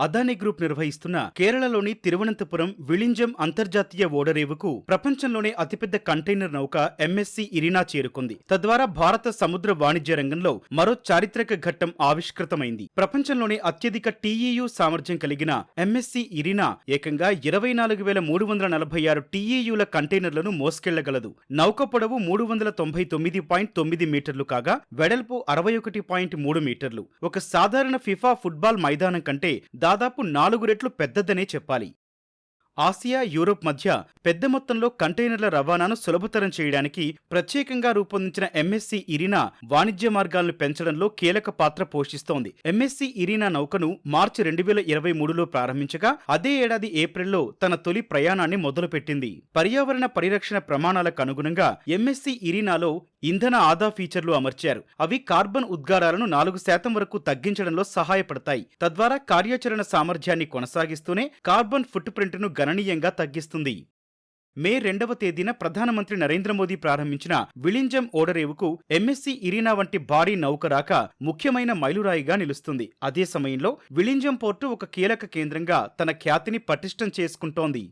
Adani group నిర్వహిస్తున్న కేరళలోని తిరువనంతపురం విళింజం అంతర్జాతీయ ఓడరేవుకు ప్రపంచంలోనే అతిపెద్ద కంటైనర్ నౌక ఎంఎస్సి ఇరినా చేరుకుంది. తద్వారా భారత సముద్ర వాణిజ్య రంగంలో మరో చారిత్రక ఘట్టం ఆవిష్కృతమైంది. ప్రపంచంలోనే అత్యధిక టీఈయు సామర్థ్యం కలిగిన ఎంఎస్సి ఇరినా ఏకంగా ఇరవై నాలుగు వేల మూడు వందల నలభై ఆరు టీఈయుల కంటైనర్లను మోసుకెళ్ళగలదు. నౌక పొడవు మూడు వందల తొంభై తొమ్మిది పాయింట్ తొమ్మిది మీటర్లు కాగా వెడల్పు అరవై ఒకటి పాయింట్ మూడు మీటర్లు. ఒక సాధారణ ఫిఫా ఫుట్బాల్ మైదానం కంటే దాదాపు నాలుగు రెట్లు పెద్దదనే చెప్పాలి. ఆసియా యూరోప్ మధ్య పెద్ద మొత్తంలో కంటైనర్ల రవాణాను సులభతరం చేయడానికి ప్రత్యేకంగా రూపొందించిన ఎంఎస్సి ఇరినా వాణిజ్య మార్గాలను పెంచడంలో కీలక పాత్ర పోషిస్తోంది. ఎంఎస్సి ఇరినా నౌకను మార్చి రెండు వేల ఇరవై మూడులో ప్రారంభించగా అదే ఏడాది ఏప్రిల్లో తన తొలి ప్రయాణాన్ని మొదలుపెట్టింది. పర్యావరణ పరిరక్షణ ప్రమాణాలకు అనుగుణంగా ఎంఎస్సి ఇరినాలో ఇంధన ఆదా ఫీచర్లు అమర్చారు. అవి కార్బన్ ఉద్గారాలను నాలుగు శాతం వరకు తగ్గించడంలో సహాయపడతాయి. తద్వారా కార్యాచరణ సామర్థ్యాన్ని కొనసాగిస్తూనే కార్బన్ ఫుట్ ప్రింట్ను గణనీయంగా తగ్గిస్తుంది. మే రెండవ తేదీన ప్రధానమంత్రి నరేంద్ర మోదీ ప్రారంభించిన విలింజం ఓడరేవుకు ఎంఎస్సీ ఇరీనా వంటి భారీ నౌక రాక ముఖ్యమైన మైలురాయిగా నిలుస్తుంది. అదే సమయంలో విళింజం పోర్టు ఒక కీలక కేంద్రంగా తన ఖ్యాతిని పటిష్టం చేసుకుంటోంది.